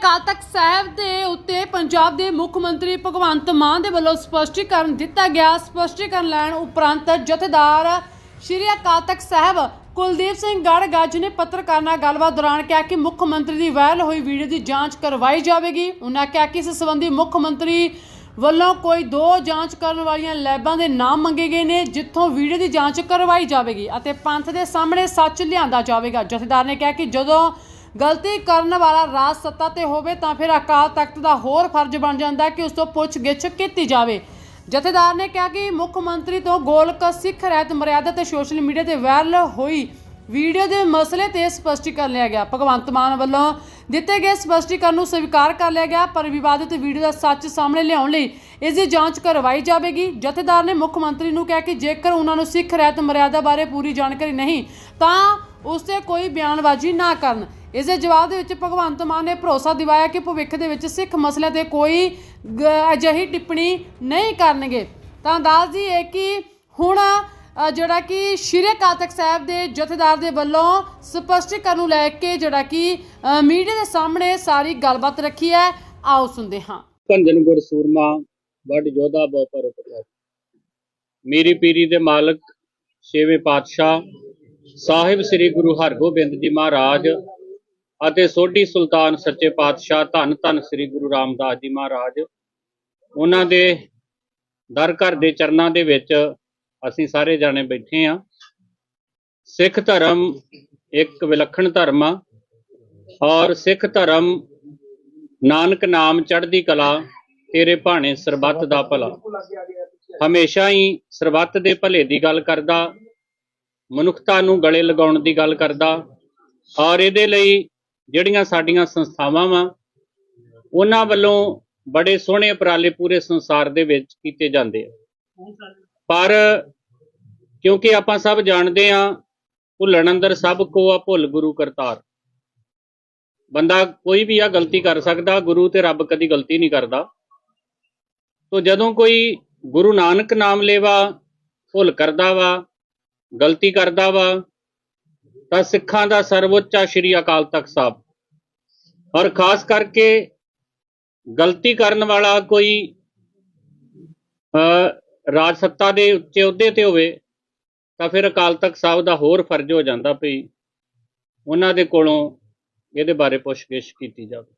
ਅਕਾਲ ਤਖਤ ਸਾਹਿਬ ਦੇ ਉੱਤੇ ਪੰਜਾਬ ਦੇ ਮੁੱਖ ਮੰਤਰੀ ਭਗਵੰਤ ਮਾਨ ਦੇ ਵੱਲੋਂ ਸਪਸ਼ਟੀਕਰਨ ਦਿੱਤਾ ਗਿਆ। ਸਪਸ਼ਟੀਕਰਨ ਲੈਣ ਉਪਰੰਤ ਜਥੇਦਾਰ ਸ਼੍ਰੀ ਅਕਾਲ ਤਖਤ ਸਾਹਿਬ ਕੁਲਦੀਪ ਸਿੰਘ ਗੜਗੱਜ ਨੇ ਪੱਤਰਕਾਰਾਂ ਨਾਲ ਗੱਲਬਾਤ ਦੌਰਾਨ ਕਿਹਾ ਕਿ ਮੁੱਖ ਮੰਤਰੀ ਦੀ ਵਾਇਰਲ ਹੋਈ ਵੀਡੀਓ ਦੀ ਜਾਂਚ ਕਰਵਾਈ ਜਾਵੇਗੀ। ਉਹਨਾਂ ਕਿਹਾ ਕਿ ਇਸ ਸੰਬੰਧੀ ਮੁੱਖ ਮੰਤਰੀ ਵੱਲੋਂ ਕੋਈ ਦੋ ਜਾਂਚ ਕਰਨ ਵਾਲੀਆਂ ਲੈਬਾਂ ਦੇ ਨਾਮ ਮੰਗੇ ਗਏ ਨੇ, ਜਿੱਥੋਂ ਵੀਡੀਓ ਦੀ ਜਾਂਚ ਕਰਵਾਈ ਜਾਵੇਗੀ ਅਤੇ ਪੰਥ ਦੇ ਸਾਹਮਣੇ ਸੱਚ ਲਿਆਂਦਾ ਜਾਵੇਗਾ। ਜਥੇਦਾਰ ਨੇ ਕਿਹਾ ਕਿ ਜਦੋਂ ਗਲਤੀ ਕਰਨ ਵਾਲਾ ਰਾਜ ਸੱਤਾ ਤੇ ਹੋਵੇ ਤਾਂ ਫਿਰ ਅਕਾਲ ਤਖਤ ਦਾ ਹੋਰ ਫਰਜ਼ ਬਣ ਜਾਂਦਾ ਕਿ ਉਸ ਤੋਂ ਪੁੱਛਗਿੱਛ ਕੀਤੀ ਜਾਵੇ। ਜਥੇਦਾਰ ਨੇ ਕਿਹਾ ਕਿ ਮੁੱਖ ਮੰਤਰੀ ਤੋਂ ਗੋਲਕ ਸਿੱਖ ਰਹਿਤ ਮਰਿਆਦਾ ਤੇ ਸੋਸ਼ਲ ਮੀਡੀਆ ਤੇ ਵਾਇਰਲ ਹੋਈ ਵੀਡੀਓ ਦੇ ਮਸਲੇ ਤੇ ਸਪਸ਼ਟੀਕਰਨ ਲਿਆ ਗਿਆ। ਭਗਵੰਤ ਮਾਨ ਵੱਲੋਂ ਦਿੱਤੇ ਗਏ ਸਪਸ਼ਟੀਕਰਨ ਨੂੰ ਸਵੀਕਾਰ ਕਰ ਲਿਆ ਗਿਆ, ਪਰ ਵਿਵਾਦਿਤ ਵੀਡੀਓ ਦਾ ਸੱਚ ਸਾਹਮਣੇ ਲਿਆਉਣ ਲਈ ਇਸ ਦੀ ਜਾਂਚ ਕਰਵਾਈ ਜਾਵੇਗੀ। ਜਥੇਦਾਰ ਨੇ ਮੁੱਖ ਮੰਤਰੀ ਨੂੰ ਕਿਹਾ ਕਿ ਜੇਕਰ ਉਹਨਾਂ ਨੂੰ ਸਿੱਖ ਰਹਿਤ ਮਰਿਆਦਾ ਬਾਰੇ ਪੂਰੀ ਜਾਣਕਾਰੀ ਨਹੀਂ, ਤਾਂ ਉਸ ਤੇ ਕੋਈ ਬਿਆਨਬਾਜ਼ੀ ਨਾ ਕਰਨ। ਇਸ ਦੇ ਜਵਾਬ ਦੇ ਵਿੱਚ ਭਗਵੰਤ ਮਾਨ ਨੇ ਭਰੋਸਾ ਦਿਵਾਇਆ ਕਿ ਭਵਿੱਖ ਦੇ ਵਿੱਚ ਸਿੱਖ ਮਸਲੇ ਤੇ ਕੋਈ ਅਜਿਹੀ ਟਿੱਪਣੀ ਨਹੀਂ ਕਰਨਗੇ। ਤਾਂ ਦੱਸ ਦਈਏ ਕਿ ਹੁਣ ਜਿਹੜਾ ਕਿ ਸ਼੍ਰੀ ਅਕਾਲ ਸਾਹਿਬ ਦੇ ਜਥੇਦਾਰ ਦੇ ਵੱਲੋਂ ਸਪਸ਼ਟੀਕਰਨ ਨੂੰ ਲੈ ਕੇ ਜਿਹੜਾ ਕਿ ਮੀਡੀਆ ਦੇ ਸਾਹਮਣੇ ਸਾਰੀ ਗੱਲਬਾਤ ਰੱਖੀ ਹੈ, ਆਓ ਸੁਣਦੇ ਹਾਂ। ਕੰਜਨ ਗੁਰ ਸੂਰਮਾ ਵੱਡ ਯੋਧਾ, ਬਹੁ ਉਪਕਾਰ ਮੇਰੀ ਪੀਰੀ ਦੇ ਮਾਲਕ, ਛੇਵੇਂ ਪਾਤਸ਼ਾਹ, ਸਾਹਿਬ ਸ੍ਰੀ ਗੁਰੂ ਹਰਗੋਬਿੰਦ ਜੀ ਮਹਾਰਾਜ ਅਤੇ ਸੋਢੀ ਸੁਲਤਾਨ ਸੱਚੇ ਪਾਤਸ਼ਾਹ ਧੰਨ ਧੰਨ ਸ੍ਰੀ ਗੁਰੂ ਰਾਮਦਾਸ ਜੀ ਮਹਾਰਾਜ, ਉਹਨਾਂ ਦੇ ਦਰ ਘਰ ਦੇ ਚਰਨਾਂ ਦੇ ਵਿੱਚ ਅਸੀਂ ਸਾਰੇ ਜਾਣੇ ਬੈਠੇ ਆ ਸਿੱਖ ਧਰਮ ਇੱਕ ਵਿਲੱਖਣ ਧਰਮ ਆ ਔਰ ਸਿੱਖ ਧਰਮ ਨਾਨਕ ਨਾਮ ਚੜ੍ਹਦੀ ਕਲਾ ਤੇਰੇ ਭਾਣੇ ਸਰਬੱਤ ਦਾ ਭਲਾ। ਹਮੇਸ਼ਾ ਹੀ ਸਰਬੱਤ ਦੇ ਭਲੇ ਦੀ ਗੱਲ ਕਰਦਾ, ਮਨੁੱਖਤਾ ਨੂੰ ਗਲੇ ਲਗਾਉਣ ਦੀ ਗੱਲ ਕਰਦਾ ਔਰ ਇਹਦੇ ਲਈ ਜਿਹੜੀਆਂ ਸਾਡੀਆਂ ਸੰਸਥਾਵਾਂ ਵਾ, ਉਹਨਾਂ ਵੱਲੋਂ ਬੜੇ ਸੋਹਣੇ ਉਪਰਾਲੇ ਪੂਰੇ ਸੰਸਾਰ ਦੇ ਵਿੱਚ ਕੀਤੇ ਜਾਂਦੇ ਆ। ਪਰ ਕਿਉਂਕਿ ਆਪਾਂ ਸਭ ਜਾਣਦੇ ਆ, ਭੁੱਲਣ ਅੰਦਰ ਸਭ ਕੋ ਆ ਭੁੱਲ ਗੁਰੂ ਕਰਤਾਰ। ਬੰਦਾ ਕੋਈ ਵੀ ਆ ਗਲਤੀ ਕਰ ਸਕਦਾ, ਗੁਰੂ ਤੇ ਰੱਬ ਕਦੀ ਗਲਤੀ ਨਹੀਂ ਕਰਦਾ। ਤੋ ਜਦੋਂ ਕੋਈ ਗੁਰੂ ਨਾਨਕ ਨਾਮ ਲੇਵਾ, ਭੁੱਲ ਕਰਦਾ ਵਾ, ਗਲਤੀ ਕਰਦਾ ਵਾ ਤਾਂ ਸਿੱਖਾਂ ਦਾ ਸਰਵਉੱਚ ਸ਼੍ਰੀ ਅਕਾਲ ਤਖਤ ਸਾਹਿਬ। ਔਰ ਖਾਸ ਕਰਕੇ ਗਲਤੀ ਕਰਨ ਵਾਲਾ ਕੋਈ ਰਾਜ ਸੱਤਾ ਦੇ ਉੱਚੇ ਅਹੁਦੇ ਤੇ ਹੋਵੇ, ਤਾਂ ਫਿਰ ਅਕਾਲ ਤਖਤ ਸਾਹਿਬ ਦਾ ਹੋਰ ਫਰਜ਼ ਹੋ ਜਾਂਦਾ ਭਈ ਉਹਨਾਂ ਦੇ ਕੋਲੋਂ ਇਹਦੇ ਬਾਰੇ ਪੁੱਛਗਿੱਛ ਕੀਤੀ ਜਾਵੇ।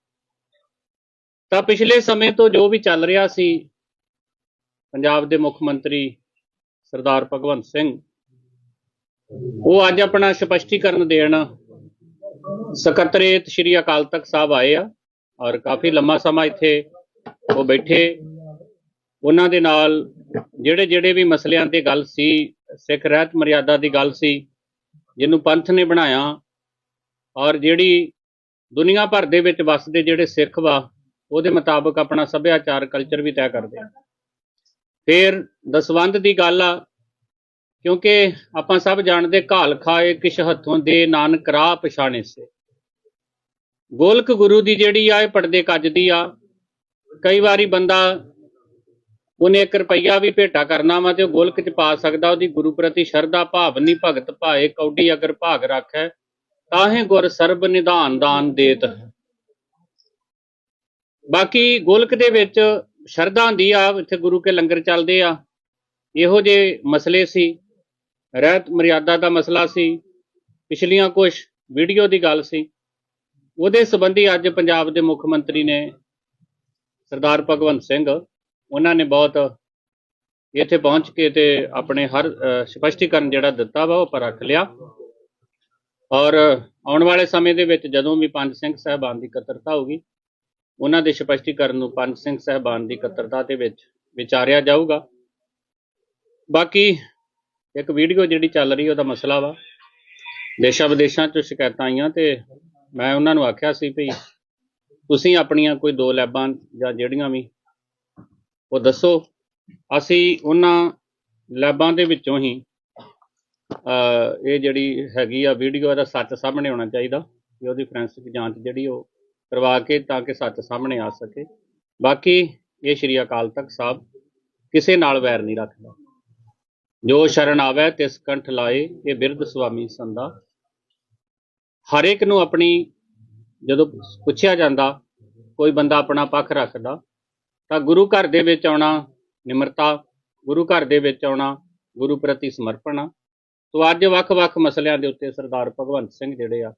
ਤਾਂ ਪਿਛਲੇ ਸਮੇਂ ਤੋਂ ਜੋ ਵੀ ਚੱਲ ਰਿਹਾ ਸੀ, ਪੰਜਾਬ ਦੇ ਮੁੱਖ ਮੰਤਰੀ ਸਰਦਾਰ ਭਗਵੰਤ ਸਿੰਘ ਉਹ ਅੱਜ ਆਪਣਾ ਸਪਸ਼ਟੀਕਰਨ ਦੇਣ ਸਕੱਤਰੇਤ ਸ਼੍ਰੀ ਅਕਾਲ ਤਖਤ ਸਾਹਿਬ ਆਏ ਆ ਔਰ ਕਾਫੀ ਲੰਮਾ ਸਮਾਂ ਇੱਥੇ ਉਹ ਬੈਠੇ। ਉਹਨਾਂ ਦੇ ਨਾਲ ਜਿਹੜੇ ਜਿਹੜੇ ਵੀ ਮਸਲਿਆਂ ਤੇ ਗੱਲ ਸੀ, ਸਿੱਖ ਰਹਿਤ ਮਰਿਆਦਾ ਦੀ ਗੱਲ ਸੀ, ਜਿਹਨੂੰ ਪੰਥ ਨੇ ਬਣਾਇਆ ਔਰ ਜਿਹੜੀ ਦੁਨੀਆ ਭਰ ਦੇ ਵਿੱਚ ਵਸਦੇ ਜਿਹੜੇ ਸਿੱਖ ਵਾ, ਉਹਦੇ ਮੁਤਾਬਕ ਆਪਣਾ ਸੱਭਿਆਚਾਰ ਕਲਚਰ ਵੀ ਤੈਅ ਕਰਦੇ ਆ। ਫਿਰ ਦਸਵੰਧ ਦੀ ਗੱਲ ਆ ਕਿਉਂਕਿ ਆਪਾਂ ਸਭ ਜਾਣਦੇ ਘਾਲ ਖਾਏ ਕਿਛ ਹੱਥੋਂ ਦੇ ਨਾਨਕ ਰਾਹ ਪਛਾਣੇ ਸੇ। ਗੋਲਕ ਗੁਰੂ ਦੀ ਜਿਹੜੀ ਆ, ਇਹ ਪਰਦੇ ਕੱਜਦੀ ਆ। ਕਈ ਵਾਰੀ ਬੰਦਾ ਉਹਨੇ 1 ਰੁਪਈਆ ਵੀ ਭੇਟਾ ਕਰਨਾ ਵਾ ਤੇ ਉਹ ਗੋਲਕ ਚ ਪਾ ਸਕਦਾ, ਉਹਦੀ ਗੁਰੂ ਪ੍ਰਤੀ ਸ਼ਰਧਾ, ਭਾਵ ਨਹੀਂ ਭਗਤ ਭਾਏ, ਕੌਡੀ ਅਗਰ ਭਾਗ ਰੱਖੈ, ਤਾਹੇ ਗੁਰ ਸਰਬ ਨਿਧਾਨ ਦਾਨ ਦੇਤ ਬਾਕੀ ਗੋਲਕ ਦੇ ਵਿੱਚ ਸ਼ਰਧਾ ਹੁੰਦੀ ਆ, ਇੱਥੇ ਗੁਰੂ ਕੇ ਲੰਗਰ ਚੱਲਦੇ ਆ। ਇਹੋ ਜਿਹੇ ਮਸਲੇ ਸੀ। ਰਹਿਤ ਮਰਿਆਦਾ ਦਾ ਮਸਲਾ ਸੀ ਪਿਛਲੀਆਂ ਕੁਝ ਵੀਡੀਓ ਦੀ ਗੱਲ ਸੀ। ਉਹਦੇ ਸੰਬੰਧੀ ਅੱਜ ਪੰਜਾਬ ਦੇ ਮੁੱਖ ਮੰਤਰੀ ਨੇ ਸਰਦਾਰ ਭਗਵੰਤ ਸਿੰਘ ਉਹਨਾਂ ਨੇ ਬਹੁਤ ਇੱਥੇ ਪਹੁੰਚ ਕੇ ਤੇ ਆਪਣੇ ਹਰ ਅ, ਸਪਸ਼ਟੀਕਰਨ ਜਿਹੜਾ ਦਿੱਤਾ ਵਾ ਉਹ ਪਰ ਰੱਖ ਲਿਆ। ਔਰ ਆਉਣ ਵਾਲੇ ਸਮੇਂ ਦੇ ਵਿੱਚ ਜਦੋਂ ਵੀ ਪੰਜ ਸਿੰਘ ਸਾਹਿਬਾਨ ਦੀ ਇਕੱਤਰਤਾ ਹੋਗੀ ਉਹਨਾਂ ਦੇ ਸਪਸ਼ਟੀਕਰਨ ਨੂੰ ਪੰਜ ਸਿੰਘ ਸਾਹਿਬਾਨ ਦੀ ਇਕੱਤਰਤਾ ਦੇ ਵਿੱਚ ਵਿਚਾਰਿਆ ਜਾਊਗਾ। ਬਾਕੀ ਇੱਕ ਵੀਡੀਓ ਜਿਹੜੀ ਚੱਲ ਰਹੀ ਉਹਦਾ ਮਸਲਾ ਵਾ। ਦੇਸ਼ਾਂ ਵਿਦੇਸ਼ਾਂ ਚ ਸ਼ਿਕਾਇਤਾਂ ਆਈਆਂ ਤੇ ਮੈਂ ਉਹਨਾਂ ਨੂੰ ਆਖਿਆ ਸੀ ਵੀ ਤੁਸੀਂ ਆਪਣੀਆਂ ਕੋਈ ਦੋ ਲੈਬਾਂ ਜਾਂ ਜਿਹੜੀਆਂ ਵੀ, ਉਹ ਦੱਸੋ। ਅਸੀਂ ਉਹਨਾਂ ਲੈਬਾਂ ਦੇ ਵਿੱਚੋਂ ਹੀ ਇਹ ਜਿਹੜੀ ਹੈਗੀ ਆ ਵੀਡੀਓ, ਇਹਦਾ ਸੱਚ ਸਾਹਮਣੇ ਆਉਣਾ ਚਾਹੀਦਾ। ਕਿ ਉਹਦੀ ਫੋਰੈਂਸਿਕ ਜਾਂਚ ਜਿਹੜੀ ਉਹ ਕਰਵਾ ਕੇ ਤਾਂ ਕਿ ਸੱਚ ਸਾਹਮਣੇ ਆ ਸਕੇ। ਬਾਕੀ ਇਹ ਸ਼੍ਰੀ ਅਕਾਲ ਤਖਤ ਸਾਹਿਬ ਕਿਸੇ ਨਾਲ ਵੈਰ ਨਹੀਂ ਰੱਖਦਾ। ਜੋ ਸ਼ਰਨ ਆਵੇ ਤਿਸ ਕੰਠ ਲਾਏ ਇਹ ਬਿਰਧ ਸੁਆਮੀ ਸੰਦਾ ਹਰ ਇੱਕ ਨੂੰ ਆਪਣੀ ਜਦੋਂ ਪੁੱਛਿਆ ਜਾਂਦਾ ਕੋਈ ਬੰਦਾ ਆਪਣਾ ਪੱਖ ਰੱਖਦਾ ਤਾਂ ਗੁਰੂ ਘਰ ਦੇ ਵਿੱਚ ਆਉਣਾ ਨਿਮਰਤਾ ਗੁਰੂ ਘਰ ਦੇ ਵਿੱਚ ਆਉਣਾ ਗੁਰੂ ਪ੍ਰਤੀ ਸਮਰਪਣ ਆ। ਸੋ ਅੱਜ ਵੱਖ-ਵੱਖ ਮਸਲਿਆਂ ਦੇ ਉੱਤੇ ਸਰਦਾਰ ਭਗਵੰਤ ਸਿੰਘ ਜਿਹੜੇ ਆ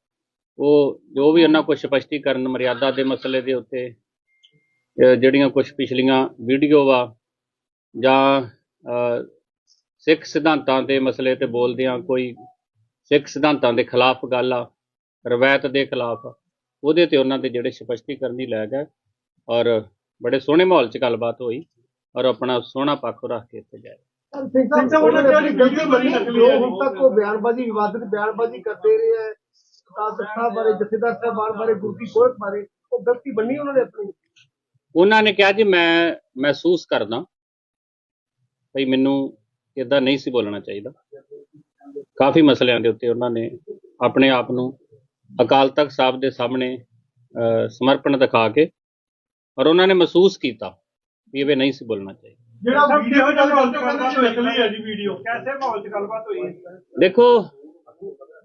ਉਹ ਜੋ ਵੀ ਉਹਨਾਂ ਕੋਲ ਸਪਸ਼ਟੀਕਰਨ ਮਰਿਆਦਾ ਦੇ ਮਸਲੇ ਦੇ ਉੱਤੇ ਜਿਹੜੀਆਂ ਕੁਝ ਪਿਛਲੀਆਂ ਵੀਡੀਓ ਵਾ ਜਾਂ ਅਹ, ਸਿੱਖ ਸਿਧਾਂਤਾਂ ਦੇ ਮਸਲੇ ਤੇ ਬੋਲਦੇ ਆ ਕੋਈ ਸਿੱਖ ਸਿਧਾਂਤਾਂ ਦੇ ਖਿਲਾਫ ਗੱਲ ਆ ਰਵਾਇਤ ਦੇ ਖਿਲਾਫ ਉਹਦੇ ਤੇ ਉਹਨਾਂ ਦੇ ਜਿਹੜੇ ਸਪਸ਼ਟੀਕਰਨ ਹੀ ਲੈ ਗਏ ਔਰ ਬੜੇ ਸੋਹਣੇ ਮਾਹੌਲ 'ਚ ਗੱਲਬਾਤ ਹੋਈ ਔਰ ਆਪਣਾ ਸੋਹਣਾ ਪੱਖ ਰੱਖ ਕੇ ਇੱਥੇ ਗਏ। ਸਿੰਘ ਸਾਹਿਬ ਉਹਨਾਂ ਨੇ ਆਪਣੀ ਗਲਤੀ ਮੰਨੀ ਜੋ ਹੁਣ ਤੱਕ ਉਹ ਬਿਆਨਬਾਜ਼ੀ ਵਿਵਾਦਿਤ ਬਿਆਨਬਾਜ਼ੀ ਕਰਦੇ ਰਹੇ ਹੈ ਸਾਹਿਬ ਬਾਰੇ ਜਥੇਦਾਰ ਸਾਹਿਬਾਨ ਬਾਰੇ ਉਹ ਗਲਤੀ ਮੰਨੀ ਉਹਨਾਂ ਨੇ ਆਪਣੀ? ਉਹਨਾਂ ਨੇ ਕਿਹਾ ਜੀ ਮੈਂ ਮਹਿਸੂਸ ਕਰਦਾ ਭਈ ਮੈਨੂੰ ਇਦਾਂ ਨਹੀਂ ਸੀ ਬੋਲਣਾ ਚਾਹੀਦਾ। ਕਾਫੀ ਮਸਲਿਆਂ ਦੇ ਉੱਤੇ ਉਹਨਾਂ ਨੇ ਆਪਣੇ ਆਪ ਨੂੰ ਅਕਾਲ ਤਖਤ ਸਾਹਿਬ ਦੇ ਸਾਹਮਣੇ ਅਹ, ਸਮਰਪਣ ਦਿਖਾ ਕੇ ਔਰ ਉਹਨਾਂ ਨੇ ਮਹਿਸੂਸ ਕੀਤਾ ਵੀ ਇਹ ਨਹੀਂ ਸੀ ਬੋਲਣਾ ਚਾਹੀਦਾ। ਜਿਹੜਾ ਵੀਡੀਓ ਕਿਹੋ ਜਿਹਾ ਮਾਹੌਲ ਚ ਗੱਲਬਾਤ ਹੋਈ ਨਕਲੀ ਹੈ ਜੀ ਵੀਡੀਓ। ਕੈਸੇ ਮਾਹੌਲ ਚ ਗੱਲਬਾਤ ਹੋਈ? ਹੈ ਦੇਖੋ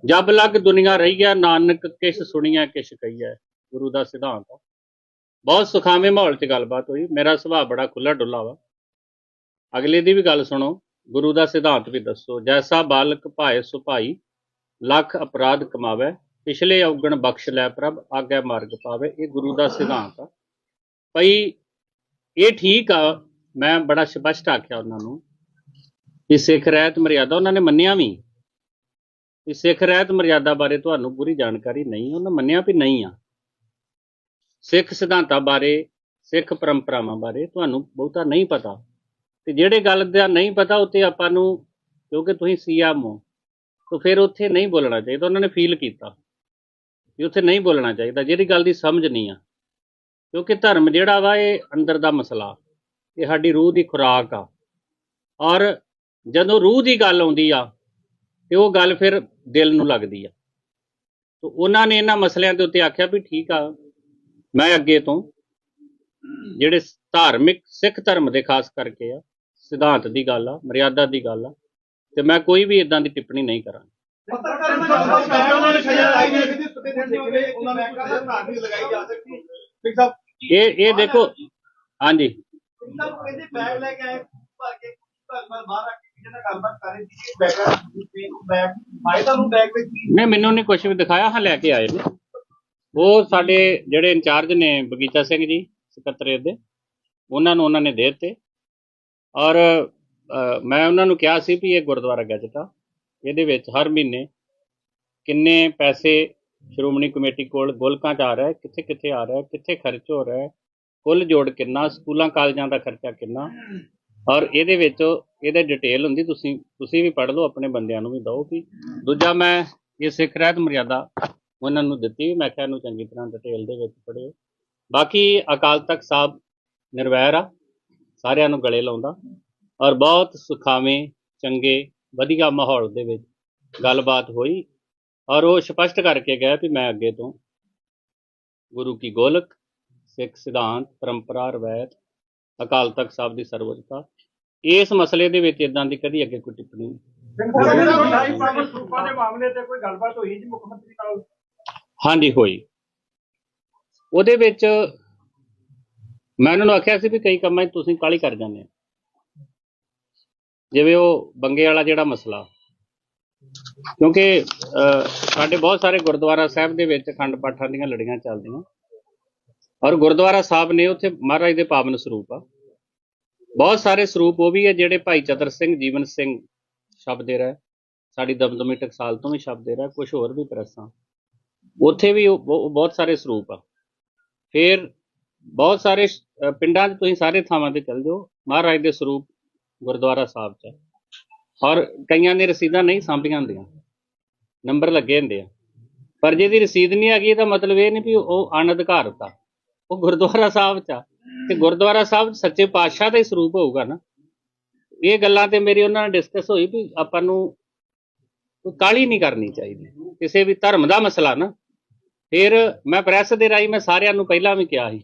ਜਬ ਲਗ ਦੁਨੀਆ ਰਹੀ ਹੈ ਨਾਨਕ ਕਿਛ ਸੁਣੀਐ ਕਿਛ ਕਹੀਐ ਗੁਰੂ ਦਾ ਸਿਧਾਂਤ ਆ। ਬਹੁਤ ਸੁਖਾਵੇਂ ਮਾਹੌਲ 'ਚ ਗੱਲਬਾਤ ਹੋਈ। ਮੇਰਾ ਸੁਭਾਅ ਬੜਾ ਖੁੱਲਾ ਡੁੱਲਾ ਵਾ। ਅਗਲੇ ਦੀ ਵੀ ਗੱਲ ਸੁਣੋ। ਗੁਰੂ ਦਾ ਸਿਧਾਂਤ ਵੀ ਦੱਸੋ, ਜੈਸਾ ਬਾਲਕ ਭਾਏ ਸੁਭਾਈ ਲੱਖ ਅਪਰਾਧ ਕਮਾਵੇ, ਪਿਛਲੇ ਔਗਣ ਬਖਸ਼ ਲੈ ਪ੍ਰਭ ਆਗੇ ਮਾਰਗ ਪਾਵੇ, ਇਹ ਗੁਰੂ ਦਾ ਸਿਧਾਂਤ ਆ। ਭਈ ਇਹ ਠੀਕ ਆ, ਮੈਂ ਬੜਾ ਸਪਸ਼ਟ ਆਖਿਆ ਉਹਨਾਂ ਨੂੰ ਕਿ ਸਿੱਖ ਰਹਿਤ ਮਰਿਆਦਾ ਉਹਨਾਂ ਨੇ ਮੰਨਿਆ ਵੀ। ਕਿ ਸਿੱਖ ਰਹਿਤ ਮਰਿਆਦਾ ਬਾਰੇ ਤੁਹਾਨੂੰ ਪੂਰੀ ਜਾਣਕਾਰੀ ਨਹੀਂ, ਉਹਨਾਂ ਮੰਨਿਆ ਵੀ ਨਹੀਂ ਆ। ਸਿੱਖ ਸਿਧਾਂਤਾਂ ਬਾਰੇ, ਸਿੱਖ ਪਰੰਪਰਾਵਾਂ ਬਾਰੇ ਤੁਹਾਨੂੰ ਬਹੁਤਾ ਨਹੀਂ ਪਤਾ। ਤੇ ਜਿਹੜੇ ਗੱਲ ਦਾ ਨਹੀਂ ਪਤਾ ਉੱਤੇ ਆਪਾਂ ਨੂੰ ਕਿਉਂਕਿ ਤੁਸੀਂ ਸੀਐਮ ਹੋ, ਤਾਂ ਫਿਰ ਉੱਥੇ ਨਹੀਂ ਬੋਲਣਾ ਚਾਹੀਦਾ, ਉਹਨਾਂ ਨੇ ਫੀਲ ਕੀਤਾ ਕਿ ਉੱਥੇ ਨਹੀਂ ਬੋਲਣਾ ਚਾਹੀਦਾ, ਜਿਹੜੀ ਗੱਲ ਦੀ ਸਮਝ ਨਹੀਂ ਆ। ਕਿਉਂਕਿ ਧਰਮ ਜਿਹੜਾ ਵਾ, ਇਹ ਅੰਦਰ ਦਾ ਮਸਲਾ, ਇਹ ਸਾਡੀ ਰੂਹ ਦੀ ਖੁਰਾਕ ਆ। ਔਰ ਜਦੋਂ ਰੂਹ ਦੀ ਗੱਲ ਆਉਂਦੀ ਆ, ਤੇ ਉਹ ਗੱਲ ਫਿਰ ਦਿਲ ਨੂੰ ਲੱਗਦੀ ਆ। ਤੋ ਉਹਨਾਂ ਨੇ ਇਹਨਾਂ ਮਸਲਿਆਂ ਦੇ ਉੱਤੇ ਆਖਿਆ ਵੀ ਠੀਕ ਆ, ਮੈਂ ਅੱਗੇ ਤੋਂ, ਜਿਹੜੇ ਧਾਰਮਿਕ ਸਿੱਖ ਧਰਮ ਦੇ, ਖਾਸ ਕਰਕੇ ਆ ਸਿਧਾਂਤ ਦੀ ਗੱਲ ਆ ਮਰਿਆਦਾ ਦੀ ਗੱਲ ਆ ਤੇ ਮੈਂ ਕੋਈ ਵੀ ਇਦਾਂ ਦੀ ਟਿੱਪਣੀ ਨਹੀਂ ਕਰਾਂਗਾ। ਪੱਤਰਕਾਰ ਨੂੰ ਸਾਹਿਬ ਉਹਨਾਂ ਨੇ ਸਜ਼ਾ ਲਾਈ ਹੈ ਕਿ ਸਤੇ ਦੇ ਨਿਕਲੇ ਉਹਨਾਂ ਨੇ ਕਹਾ ਧਾਰਨੀ ਲਗਾਈ ਜਾ ਸਕਦੀ ਸਿੰਘ ਸਾਹਿਬ ਇਹ ਇਹ ਦੇਖੋ ਹਾਂਜੀ। ਸਿੰਘ ਸਾਹਿਬ ਕਹਿੰਦੇ ਬੈਗ ਲੈ ਕੇ ਆਏ ਭਰ ਕੇ ਘਰ ਬਾਰ ਬਾਹਰ ਰੱਖ ਕੇ ਜਿਹਨਾਂ ਗੱਲਬਾਤ ਕਰ ਰਹੇ ਸੀ ਬੈਗ ਬੈਗ ਫਾਇਦਾ ਨੂੰ ਬੈਗ ਤੇ ਕੀ? ਨਹੀਂ ਮੈਨੂੰ ਨਹੀਂ ਕੁਝ ਵੀ ਦਿਖਾਇਆ ਹਾਂ ਲੈ ਕੇ ਆਏ ਨੇ। ਉਹ ਸਾਡੇ ਜਿਹੜੇ ਇੰਚਾਰਜ ਨੇ ਬਗੀਚਾ ਸਿੰਘ ਜੀ ਸਕੱਤਰੇਤ ਦੇ ਉਹਨਾਂ ਨੂੰ ਉਹਨਾਂ ਨੇ ਦੇ ਦਿੱਤੇ। ਔਰ ਮੈਂ ਉਹਨਾਂ ਨੂੰ ਕਿਹਾ ਸੀ ਵੀ ਇਹ ਗੁਰਦੁਆਰਾ ਗੈਜਟ ਆ। ਇਹਦੇ ਵਿੱਚ ਹਰ ਮਹੀਨੇ ਕਿੰਨੇ ਪੈਸੇ ਸ਼੍ਰੋਮਣੀ ਕਮੇਟੀ ਕੋਲ ਗੋਲਕਾਂ 'ਚ ਆ ਰਿਹਾ ਕਿੱਥੇ ਕਿੱਥੇ ਆ ਰਿਹਾ ਕਿੱਥੇ ਖਰਚ ਹੋ ਰਿਹਾ ਕੁੱਲ ਜੋੜ ਕਿੰਨਾ, ਸਕੂਲਾਂ, ਕਾਲਜਾਂ ਦਾ ਖਰਚਾ ਕਿੰਨਾ। ਔਰ ਇਹਦੇ ਵਿੱਚ ਇਹਦੇ ਡਿਟੇਲ ਹੁੰਦੀ, ਤੁਸੀਂ ਤੁਸੀਂ ਵੀ ਪੜ੍ਹ ਲਓ, ਆਪਣੇ ਬੰਦਿਆਂ ਨੂੰ ਵੀ ਦਿਓ ਕਿ ਦੂਜਾ ਮੈਂ ਇਹ ਸਿੱਖ ਰਹਿਤ ਮਰਿਆਦਾ ਉਹਨਾਂ ਨੂੰ ਦਿੱਤੀ, ਮੈਂ ਕਿਹਾ ਇਹਨੂੰ ਚੰਗੀ ਤਰ੍ਹਾਂ ਡਿਟੇਲ ਦੇ ਵਿੱਚ ਪੜ੍ਹਿਓ। ਬਾਕੀ ਅਕਾਲ ਤਖਤ ਸਾਹਿਬ ਨਿਰਵੈਰ ਆ। ਸਾਰਿਆਂ ਨੂੰ ਗਲੇ ਲਾਉਂਦਾ ਔਰ ਬਹੁਤ ਸੁਖਾਵੇਂ ਚੰਗੇ ਵਧੀਆ ਮਾਹੌਲ ਦੇ ਵਿੱਚ ਗੱਲਬਾਤ ਹੋਈ ਔਰ ਉਹ ਸਪਸ਼ਟ ਕਰਕੇ ਗਿਆ ਵੀ ਮੈਂ ਅੱਗੇ ਤੋਂ ਗੁਰੂ ਕੀ ਗੋਲਕ ਸਿੱਖ ਸਿਧਾਂਤ ਪਰੰਪਰਾ ਰਵਾਇਤ ਅਕਾਲ ਤਖਤ ਸਾਹਿਬ ਦੀ ਸਰਵਉੱਚਤਾ ਇਸ ਮਸਲੇ ਦੇ ਵਿੱਚ ਇਦਾਂ ਦੀ ਕਦੀ ਅੱਗੇ ਕੋਈ ਟਿੱਪਣੀ ਹਾਂਜੀ ਹੋਈ। ਉਹਦੇ ਵਿੱਚ ਮੈਂ ਉਹਨਾਂ ਨੂੰ ਆਖਿਆ ਸੀ ਵੀ ਕਈ ਕੰਮਾਂ 'ਚ ਤੁਸੀਂ ਕਾਲੀ ਕਰ ਜਾਂਦੇ ਹੋ। ਜਿਵੇਂ ਉਹ ਬੰਗੇ ਵਾਲਾ ਜਿਹੜਾ ਮਸਲਾ। ਕਿਉਂਕਿ ਸਾਡੇ ਬਹੁਤ ਸਾਰੇ ਗੁਰਦੁਆਰਾ ਸਾਹਿਬ ਦੇ ਵਿੱਚ ਅਖੰਡ ਪਾਠਾਂ ਦੀਆਂ ਲੜੀਆਂ ਚੱਲਦੀਆਂ। ਔਰ ਗੁਰਦੁਆਰਾ ਸਾਹਿਬ ਨੇ ਉੱਥੇ ਮਹਾਰਾਜ ਦੇ ਪਾਵਨ ਸਰੂਪ ਆ। ਬਹੁਤ ਸਾਰੇ ਸਰੂਪ ਉਹ ਵੀ ਹੈ ਜਿਹੜੇ ਭਾਈ ਚਤਰ ਸਿੰਘ, ਜੀਵਨ ਸਿੰਘ ਸ਼ਬਦੇ ਰਹਿ। ਸਾਡੀ ਦਮਦਮੀ ਟਕਸਾਲ ਤੋਂ ਵੀ ਸ਼ਬਦੇ ਰਿਹਾ ਕੁਝ ਹੋਰ ਵੀ ਪ੍ਰੈਸਾਂ ਉੱਥੇ ਵੀ ਉਹ ਬਹੁਤ ਸਾਰੇ ਸਰੂਪ ਆ। ਫਿਰ ਬਹੁਤ ਸਾਰੇ ਸ਼- ਅਹ ਪਿੰਡਾਂ 'ਚ ਤੁਸੀਂ ਸਾਰੇ ਥਾਵਾਂ ਤੇ ਚੱਲ ਜਾਓ। ਮਹਾਰਾਜ ਦੇ ਸਰੂਪ ਗੁਰਦੁਆਰਾ ਸਾਹਿਬ 'ਚ ਆ। ਔਰ ਕਈਆਂ ਦੀ ਰਸੀਦਾਂ ਨਹੀਂ ਸਾਂਭੀਆਂ ਹੁੰਦੀਆਂ। ਨੰਬਰ ਲੱਗੇ ਹੁੰਦੇ ਆ। ਪਰ ਜਿਹਦੀ ਰਸੀਦ ਨਹੀਂ ਹੈਗੀ, ਇਹਦਾ ਮਤਲਬ ਇਹ ਨਹੀਂ ਵੀ ਉਹ ਅਣਅਧਿਕਾਰਤ ਆ। ਉਹ ਗੁਰਦੁਆਰਾ ਸਾਹਿਬ 'ਚ ਆ। ਤੇ ਗੁਰਦੁਆਰਾ ਸਾਹਿਬ ਸੱਚੇ ਪਾਤਸ਼ਾਹ ਦਾ ਹੀ ਸਰੂਪ ਹੋਊਗਾ ਨਾ। ਇਹ ਗੱਲਾਂ ਤੇ ਮੇਰੀ ਉਹਨਾਂ ਨਾਲ ਡਿਸਕਸ ਹੋਈ ਵੀ ਆਪਾਂ ਨੂੰ ਕੋਈ ਕਾਲੀ ਨਹੀਂ ਕਰਨੀ ਚਾਹੀਦੀ। ਕਿਸੇ ਵੀ ਧਰਮ ਦਾ ਮਸਲਾ ਨਾ। ਫਿਰ ਮੈਂ ਪ੍ਰੈਸ ਦੇ ਰਾਹੀਂ ਮੈਂ ਸਾਰਿਆਂ ਨੂੰ ਪਹਿਲਾਂ ਵੀ ਕਿਹਾ ਸੀ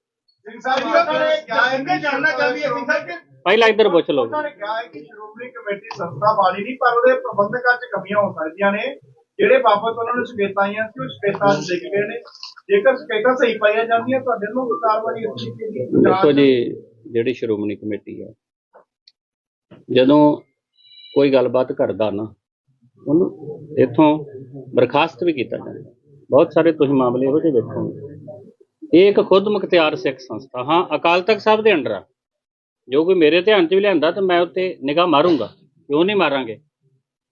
ਸਿੰਘ ਸਾਹਿਬ ਉਹਨਾਂ ਨੇ ਕਿਹਾ ਹੈ ਕਿ ਜਾਣਨਾ ਚਾਹੀਏ ਸਿੰਘ ਸਾਹਿਬ ਕਿ ਪਹਿਲਾਂ ਇੱਧਰ ਪੁੱਛ ਲਓ। ਉਹਨਾਂ ਨੇ ਕਿਹਾ ਹੈ ਕਿ ਸ਼੍ਰੋਮਣੀ ਕਮੇਟੀ ਸੰਸਥਾ ਵਾਲੀ ਨਹੀਂ ਪਰ ਉਹਦੇ ਪ੍ਰਬੰਧਕਾਂ 'ਚ ਕਮੀਆਂ ਹੋ ਸਕਦੀਆਂ ਨੇ। ਜਿਹੜੇ ਬਾਬਤ ਉਹਨਾਂ ਨੂੰ ਸ਼ਿਕਾਇਤਾਂ ਆਈਆਂ ਸੀ ਉਹ ਸ਼ਿਕਾਇਤਾਂ ਲਿਖ ਗਏ ਨੇ। ਜੇਕਰ ਸ਼ਿਕਾਇਤਾਂ ਸਹੀ ਪਾਈਆਂ ਜਾਂਦੀਆਂ ਤੁਹਾਡੇ ਨੂੰ ਕਾਰਵਾਈ ਤਰੀਕੇ ਦੀ ਦੇਖੋ ਜੀ ਜਿਹੜੀ ਸ਼੍ਰੋਮਣੀ ਕਮੇਟੀ ਹੈ ਜਦੋਂ ਕੋਈ ਗੱਲਬਾਤ ਕਰਦਾ ਨਾ ਉਹਨੂੰ ਇੱਥੋਂ ਬਰਖਾਸਤ ਵੀ ਕੀਤਾ ਜਾਂਦਾ। ਬਹੁਤ ਸਾਰੇ ਤੁਸੀਂ ਮਾਮਲੇ ਇਹੋ ਜਿਹੇ ਵੇਖੋਗੇ ਇਹ ਇੱਕ ਖੁਦ ਮੁਖਤਿਆਰ ਸਿੱਖ ਸੰਸਥਾ। ਹਾਂ, ਅਕਾਲ ਤਖਤ ਸਾਹਿਬ ਦੇ ਅੰਡਰ ਆ। ਜੋ ਕੋਈ ਮੇਰੇ ਧਿਆਨ 'ਚ ਵੀ ਲਿਆਂਦਾ ਤਾਂ ਮੈਂ ਉੱਤੇ ਨਿਗਾਹ ਮਾਰੂੰਗਾ। ਕਿਉਂ ਨਹੀਂ ਮਾਰਾਂਗੇ?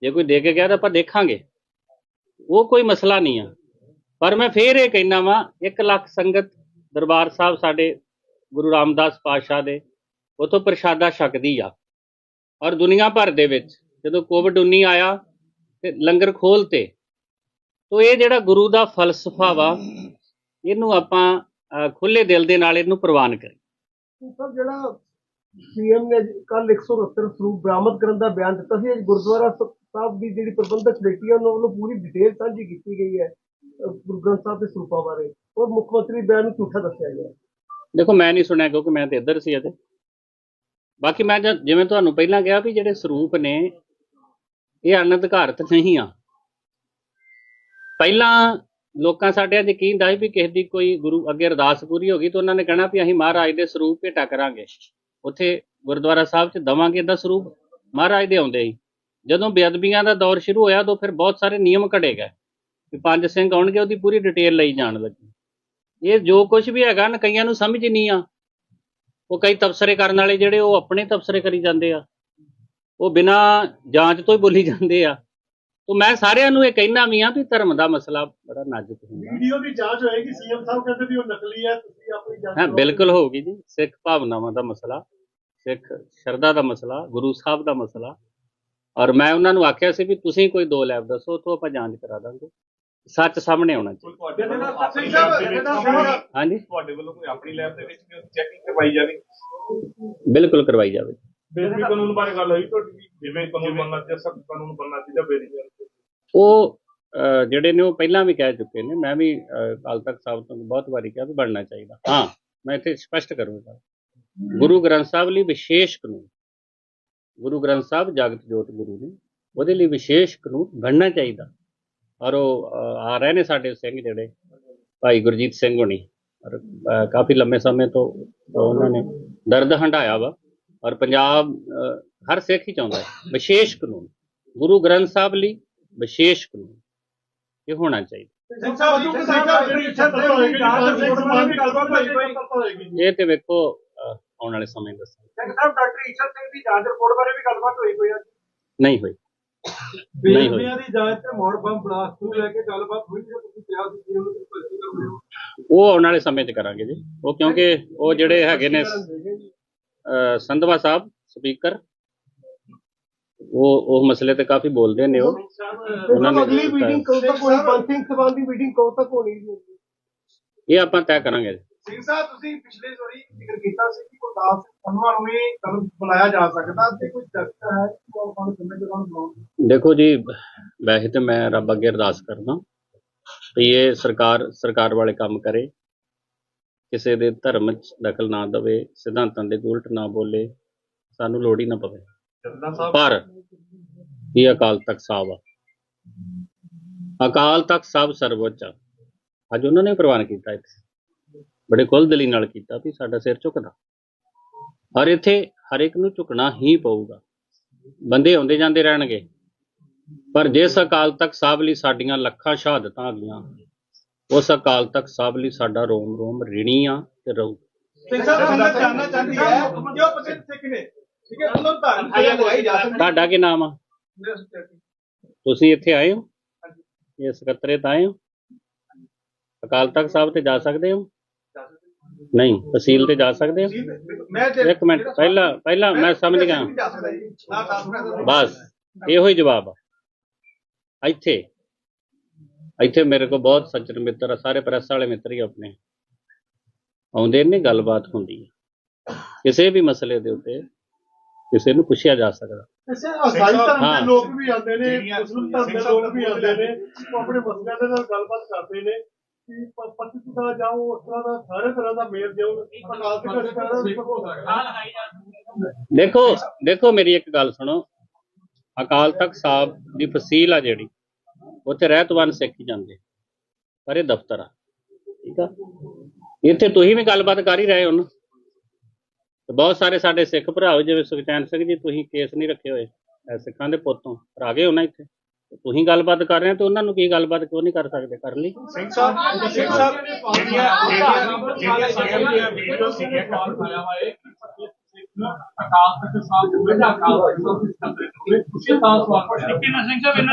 ਜੇ ਕੋਈ ਦੇ ਕੇ ਗਿਆ ਤਾਂ ਆਪਾਂ ਦੇਖਾਂਗੇ। ਉਹ ਕੋਈ ਮਸਲਾ ਨਹੀਂ ਆ। ਪਰ ਮੈਂ ਫੇਰ ਇਹ ਕਹਿਣਾ ਵਾਂ 1 ਲੱਖ ਸੰਗਤ ਦਰਬਾਰ ਸਾਹਿਬ ਸਾਡੇ ਗੁਰੂ ਰਾਮਦਾਸ ਪਾਤਸ਼ਾਹ ਦੇ, ਉਥੋਂ ਪ੍ਰਸ਼ਾਦਾ ਛਕਦੀ ਆ। ਔਰ ਦੁਨੀਆ ਭਰ ਦੇ ਵਿੱਚ ਜਦੋਂ ਕੋਵਿਡ 19 ਆਇਆ ਤੇ ਲੰਗਰ ਖੋਲਤੇ ਤੋ ਇਹ ਜਿਹੜਾ ਗੁਰੂ ਦਾ ਫਲਸਫਾ ਵਾ ਇਹਨੂੰ ਆਪਾਂ ਖੁੱਲੇ ਦਿਲ ਦੇ ਨਾਲ ਇਹਨੂੰ ਪ੍ਰਵਾਨ ਕਰੀਏ। ਸਰ ਜਿਹੜਾ ਸੀਐਮ ਨੇ ਕੱਲ 169 ਸਰੂਪ ਬਰਾਮਦ ਕਰਨ ਦਾ ਬਿਆਨ ਦਿੱਤਾ ਸੀ ਅੱਜ ਗੁਰਦੁਆਰਾ ਸਾਹਿਬ ਦੀ ਜਿਹੜੀ ਪ੍ਰਬੰਧਕ ਕਮੇਟੀ ਉਹਨਾਂ ਵੱਲੋਂ ਪੂਰੀ ਡਿਟੇਲ ਸਾਂਝੀ ਕੀਤੀ ਗਈ ਹੈ ਗੁਰੂ ਗ੍ਰੰਥ ਸਾਹਿਬ ਦੇ ਸਰੂਪਾਂ ਬਾਰੇ। ਔਰ ਮੁੱਖ ਮੰਤਰੀ ਬਿਆਨ ਨੂੰ ਝੂਠਾ ਦੱਸਿਆ ਗਿਆ। ਦੇਖੋ ਮੈਂ ਨਹੀਂ ਸੁਣਿਆ ਕਿਉਂਕਿ ਮੈਂ ਤੇ ਇੱਧਰ ਸੀ ਅਜੇ ਬਾਕੀ ਮੈਂ ਜਿਵੇਂ ਤੁਹਾਨੂੰ ਪਹਿਲਾਂ ਕਿਹਾ ਵੀ ਜਿਹੜੇ ਸਰੂਪ ਨੇ ਇਹ ਅਨਧਿਕਾਰਤ ਨਹੀਂ ਆ। ਪਹਿਲਾਂ ਲੋਕਾਂ ਸਾਡੇ ਅੱਜ ਯਕੀਨ ਦਾ ਸੀ ਵੀ ਕਿਸੇ ਦੀ ਕੋਈ ਗੁਰੂ ਅੱਗੇ ਅਰਦਾਸ ਪੂਰੀ ਹੋ ਗਈ ਤਾਂ ਉਹਨਾਂ ਨੇ ਕਹਿਣਾ ਵੀ ਅਸੀਂ ਮਹਾਰਾਜ ਦੇ ਸਰੂਪ ਭੇਟਾ ਕਰਾਂਗੇ। ਉੱਥੇ ਗੁਰਦੁਆਰਾ ਸਾਹਿਬ 'ਚ ਦਵਾਂਗੇ ਦਾ ਸਰੂਪ। ਮਹਾਰਾਜ ਦੇ ਆਉਂਦੇ ਹੀ। ਜਦੋਂ ਬੇਅਦਬੀਆਂ ਦਾ ਦੌਰ ਸ਼ੁਰੂ ਹੋਇਆ ਤਾਂ ਫਿਰ ਬਹੁਤ ਸਾਰੇ ਨਿਯਮ ਘੜੇ ਗਏ। ਵੀ ਪੰਜ ਸਿੰਘ ਆਉਣਗੇ, ਉਹਦੀ ਪੂਰੀ ਡਿਟੇਲ ਲਈ ਜਾਣ ਲੱਗੀ। ਇਹ ਜੋ ਕੁਝ ਵੀ ਹੈਗਾ ਨਾ, ਕਈਆਂ ਨੂੰ ਸਮਝ ਹੀ ਨਹੀਂ ਆ। ਉਹ ਕਈ ਤਬਸਰੇ ਕਰਨ ਵਾਲੇ ਜਿਹੜੇ ਉਹ ਆਪਣੇ ਤਬਸਰੇ ਕਰੀ ਜਾਂਦੇ ਆ। ਉਹ ਬਿਨਾ ਜਾਂਚ ਤੋਂ ਹੀ ਬੋਲੀ ਜਾਂਦੇ ਆ। ਤੋਂ ਮੈਂ ਸਾਰਿਆਂ ਨੂੰ ਇਹ ਕਹਿਣਾ ਵੀ ਆ ਵੀ ਧਰਮ ਦਾ ਮਸਲਾ ਬੜਾ ਨਾਜ਼ੁਕ ਹੁੰਦਾ। ਵੀਡੀਓ ਦੀ ਜਾਂਚ ਹੋਏਗੀ ਸੀਐਮ ਸਾਹਿਬ ਕਹਿੰਦੇ ਵੀ ਉਹ ਨਕਲੀ ਹੈ ਤੁਸੀਂ ਆਪਣੀ ਜਾਂਚ ਹਾਂ। ਬਿਲਕੁਲ ਹੋਊਗੀ ਜੀ। ਸਿੱਖ ਭਾਵਨਾਵਾਂ ਦਾ ਮਸਲਾ ਸਿੱਖ ਸ਼ਰਧਾ ਦਾ ਮਸਲਾ ਗੁਰੂ ਸਾਹਿਬ ਦਾ ਮਸਲਾ। ਔਰ ਮੈਂ ਉਹਨਾਂ ਨੂੰ ਆਖਿਆ ਸੀ ਵੀ ਤੁਸੀਂ ਕੋਈ ਦੋ ਲੈਬ ਦੱਸੋ ਤੋਂ ਆਪਾਂ ਜਾਂਚ ਕਰਾ ਦਾਂਗੇ। ਸੱਚ ਸਾਹਮਣੇ ਆਉਣਾ ਚਾਹੀਦਾ। ਹਾਂਜੀ? ਤੁਹਾਡੇ ਵੱਲੋਂ ਕੋਈ ਆਪਣੀ ਲੈਬ ਦੇ ਵਿੱਚ ਚੈਕਿੰਗ ਕਰਵਾਈ ਜਾਵੇ? ਬਿਲਕੁਲ ਕਰਵਾਈ ਜਾਵੇ। ਬੇਦਬੀ ਕਾਨੂੰਨ ਬਾਰੇ ਗੱਲ ਹੋਈ ਤੁਹਾਡੀ ਜਿਵੇਂ ਕਾਨੂੰਨ ਬਣਨਾ ਚਾਹੀਦਾ ਸਖਤ ਕਾਨੂੰਨ ਬਣਨਾ ਚਾਹੀਦਾ ਬੇਦਬੀ ਉਹ ਜਿਹੜੇ ਨੇ ਉਹ ਪਹਿਲਾਂ ਵੀ ਕਹਿ ਚੁੱਕੇ ਨੇ, ਮੈਂ ਵੀ ਅਕਾਲ ਤਖਤ ਸਾਹਿਬ ਤੋਂ ਬਹੁਤ ਵਾਰੀ ਕਿਹਾ ਵੀ ਬਣਨਾ ਚਾਹੀਦਾ। ਹਾਂ, ਮੈਂ ਇੱਥੇ ਸਪਸ਼ਟ ਕਰੂੰਗਾ। ਗੁਰੂ ਗ੍ਰੰਥ ਸਾਹਿਬ ਲਈ ਵਿਸ਼ੇਸ਼ ਕਾਨੂੰਨ, ਗੁਰੂ ਗ੍ਰੰਥ ਸਾਹਿਬ ਜਗਤ ਜੋਤ ਗੁਰੂ ਨੇ, ਉਹਦੇ ਲਈ ਵਿਸ਼ੇਸ਼ ਕਾਨੂੰਨ ਬਣਨਾ ਚਾਹੀਦਾ। ਔਰ ਉਹ ਆ ਰਹੇ ਨੇ ਸਾਡੇ ਸਿੰਘ ਜਿਹੜੇ, ਭਾਈ ਗੁਰਜੀਤ ਸਿੰਘ ਹੋਣੀ, ਔਰ ਕਾਫੀ ਲੰਮੇ ਸਮੇਂ ਤੋਂ ਉਹਨਾਂ ਨੇ ਦਰਦ ਹੰਢਾਇਆ ਵਾ, ਔਰ ਪੰਜਾਬ ਹਰ ਸਿੱਖ ਹੀ ਚਾਹੁੰਦਾ ਹੈ। ਵਿਸ਼ੇਸ਼ ਕਾਨੂੰਨ, ਗੁਰੂ ਗ੍ਰੰਥ ਸਾਹਿਬ ਲਈ ਵਿਸ਼ੇਸ਼ ਕਾਨੂੰਨ ਇਹ ਹੋਣਾ ਚਾਹੀਦਾ। ਇਹ ਤੇ ਵੇਖੋ ਆਉਣ ਵਾਲੇ ਸਮੇਂ ਦੱਸਾਂ ਸਿੰਘ ਸਾਹਿਬ ਡਾਕਟਰ ਈਸ਼ਰ ਸਿੰਘ ਦੀ ਜਾਂਚ ਰਿਪੋਰਟ ਬਾਰੇ ਵੀ ਗੱਲਬਾਤ ਹੋਈ ਕੋਈ ਨਹੀਂ ਹੋਈ। ਨਹੀਂ ਹੋਈ। ਬੇਦਬੀਆਂ ਦੀ ਜਾਂਚ ਤੇ ਮੋੜ ਬੰਬ ਬਲਾਸਟ ਨੂੰ ਲੈ ਕੇ ਗੱਲਬਾਤ ਹੋਈ ਜੇ ਤੁਸੀਂ ਕਿਹਾ ਸੀ ਕਿ ਉਹਨੂੰ ਭਰਤੀ ਕਰੋਗੇ ਉਹ ਆਉਣ ਵਾਲੇ ਸਮੇਂ 'ਚ ਕਰਾਂਗੇ ਜੀ। ਉਹ ਕਿਉਂਕਿ ਉਹ ਜਿਹੜੇ ਹੈਗੇ ਨੇ ਸੰਧਵਾ ਸਾਹਿਬ ਸਪੀਕਰ ਉਹ ਉਹ ਮਸਲੇ ਤੇ ਕਾਫੀ ਬੋਲਦੇ ਨੇ ਉਹ। ਉਹਨਾਂ ਨੇ ਅਗਲੀ ਮੀਟਿੰਗ ਕਦੋਂ ਤੱਕ ਹੋਣੀ? ਸਿੰਘ ਸਭਾ ਦੀ ਮੀਟਿੰਗ ਕਦੋਂ ਤੱਕ ਹੋਣੀ ਹੈ ਇਹ ਆਪਾਂ ਤੈਅ ਕਰਾਂਗੇ। ਸਿੰਘ ਸਾਹਿਬ ਤੁਸੀਂ ਪਿਛਲੇ ਵਾਰੀ ਜ਼ਿਕਰ ਕੀਤਾ ਸੀ ਕਿ ਗੁਰਦਾਸ ਸੰਧਵਾ ਨੂੰ ਵੀ ਕਦੋਂ ਬੁਲਾਇਆ ਜਾ ਸਕਦਾ ਤੇ ਕੋਈ ਚਰਚਾ ਹੈ ਕਿ ਉਹ ਕੋਣ ਕਿੰਨੇ ਜਗ੍ਹਾ ਨੂੰ ਦੇਖੋ ਜੀ ਵੈਸੇ ਤੇ ਮੈਂ ਰੱਬ ਅੱਗੇ ਅਰਦਾਸ ਕਰਦਾ ਵੀ ਇਹ ਸਰਕਾਰ ਸਰਕਾਰ ਵਾਲੇ ਕੰਮ ਕਰੇ। ਕਿਸੇ ਦੇ ਧਰਮ 'ਚ ਦਖਲ ਨਾ ਦੇਵੇ ਸਿਧਾਂਤਾਂ ਦੇ ਉਲਟ ਨਾ ਬੋਲੇ ਸਾਨੂੰ ਲੋੜ ਹੀ ਨਾ ਪਵੇ। ਪਰ ਇਹ ਅਕਾਲ ਤਖਤ ਸਾਹਿਬ ਆ। ਅਕਾਲ ਤਖਤ ਸਾਹਿਬ ਸਰਵੋੱਚ ਆ। ਅੱਜ ਉਹਨਾਂ ਨੇ ਪ੍ਰਵਾਨ ਕੀਤਾ ਇੱਥੇ। ਬੜੇ ਦਿਲੀ ਨਾਲ ਕੀਤਾ ਵੀ ਸਾਡਾ ਸਿਰ ਝੁਕਦਾ। ਔਰ ਇੱਥੇ ਹਰ ਇੱਕ ਨੂੰ ਝੁਕਣਾ ਹੀ ਪਊਗਾ। ਬੰਦੇ ਆਉਂਦੇ ਜਾਂਦੇ ਰਹਿਣਗੇ। ਪਰ ਜਿਸ ਅਕਾਲ ਤਖਤ ਸਾਹਿਬ ਲਈ ਸਾਡੀਆਂ ਲੱਖਾਂ ਸ਼ਹਾਦਤਾਂ ਆ ਗਈਆਂ ਉਸ ਅਕਾਲ ਤਖਤ ਸਾਹਿਬ ਲਈ ਸਾਡਾ ਰੋਮ ਰੋਮ ਰਿਣੀ ਆ ਤੇ ਰਹੂ। ਸਿੰਘ ਸਾਹਿਬ ਸੰਗਤ ਜਾਨਣਾ ਚਾਹੁੰਦੀ ਹੈ ਕਿ ਉਹ ਪ੍ਰਸਿੱਧ ਸਿੱਖ ਨੇ ਠੀਕ ਹੈ ਜਾ ਸਕਦੀ ਤੁਹਾਡਾ ਕੀ ਨਾਮ ਆ? ਹੈ ਤੁਸੀਂ ਇੱਥੇ ਆਏ ਹੋ? ਇਹ ਸਕੱਤਰੇਤ ਆਏ ਹੋ? ਅਕਾਲ ਤਖਤ ਸਾਹਿਬ ਤੇ ਜਾ ਸਕਦੇ ਹੋ? ਨਹੀਂ ਤਹਿਸੀਲ ਤੇ ਜਾ ਸਕਦੇ ਹੋ? ਮੈਂ ਇੱਕ ਮਿੰਟ ਪਹਿਲਾਂ ਪਹਿਲਾਂ ਮੈਂ ਸਮਝ ਗਿਆ। ਜਾ ਸਕਦਾ ਜੀ। ਨਾ ਤਾਂ ਬਸ ਇਹੋ ਹੀ ਜਵਾਬ ਆ। ਇੱਥੇ ਇੱਥੇ ਮੇਰੇ ਕੋਲ ਬਹੁਤ ਸੱਜਣ ਮਿੱਤਰ ਆ ਸਾਰੇ ਪ੍ਰੈਸ ਵਾਲੇ ਮਿੱਤਰ ਹੀ ਆਪਣੇ। ਆਉਂਦੇ ਨੇ ਗੱਲਬਾਤ ਹੁੰਦੀ। ਹੈ ਕਿਸੇ ਵੀ ਮਸਲੇ ਦੇ ਉੱਤੇ ਕਿਸੇ ਨੂੰ ਪੁੱਛਿਆ ਜਾ ਸਕਦਾ। ਕਿਸੇ ਅਸਾਈ ਧਰਮ ਹਾਂ। ਦੇ ਲੋਕ ਵੀ ਆਉਂਦੇ ਨੇ ਜਿਹੜੀਆਂ ਮੁਸਲਿਮ ਧਰਮ ਦੇ ਲੋਕ ਵੀ ਆਉਂਦੇ ਨੇ। ਉਹ ਆਪਣੇ ਮਸਲਿਆਂ ਦੇ ਨਾਲ ਗੱਲਬਾਤ ਕਰਦੇ ਨੇ ਕਿ ਪ- ਪੱਤੀ ਦਾ ਜਾਓ ਉਸ ਤਰ੍ਹਾਂ ਦਾ ਸਾਰੇ ਤਰ੍ਹਾਂ ਦਾ ਮੇਲ ਦਿਓ ਅਕਾਲ ਤਖਤ ਦੇਖੋ ਦੇਖੋ ਮੇਰੀ ਇੱਕ ਗੱਲ ਸੁਣੋ। ਅਕਾਲ ਤਖਤ ਸਾਹਿਬ ਦੀ ਫਸੀਲ ਆ ਜਿਹੜੀ ਉੱਥੇ ਰਹਿਤਵਾਨ ਸਿੱਖ ਹੀ ਜਾਂਦੇ। ਪਰ ਇਹ ਦਫ਼ਤਰ ਆ। ਠੀਕ ਆ? ਇੱਥੇ ਤੁਸੀਂ ਵੀ ਗੱਲਬਾਤ ਕਰ ਹੀ ਰਹੇ ਹੋ ਨਾ। ਤੇ ਬਹੁਤ ਸਾਰੇ ਸਾਡੇ ਸਿੱਖ ਭਰਾ ਜਿਵੇਂ ਸੁਖਚੈਨ ਸਿੰਘ ਜੀ, ਤੁਸੀਂ ਕੇਸ ਨਹੀਂ ਰੱਖੇ ਹੋਏ ਸਿੱਖਾਂ ਦੇ ਪੁੱਤੋਂ ਪਰ ਆ ਗਏ ਹੋ ਇੱਥੇ। ਤੁਸੀਂ ਗੱਲਬਾਤ ਕਰ ਰਹੇ ਹੋ ਤੇ ਉਹਨਾਂ ਨੂੰ ਕੀ ਗੱਲਬਾਤ ਕਿਉਂ ਨਹੀਂ ਕਰ ਸਕਦੇ? ਕਰ ਲਈ? ਸਿੰਘ ਸਾਹਿਬ ਸਿੰਘ ਸਾਹਿਬ, ਜਿਹੜੀਆਂ ਜਿਹੜੀਆਂ ਸਾਡੀਆਂ ਵੀਡੀਓ ਸੀਗੀਆਂ ਕਾਲ ਆਇਆ ਵਾ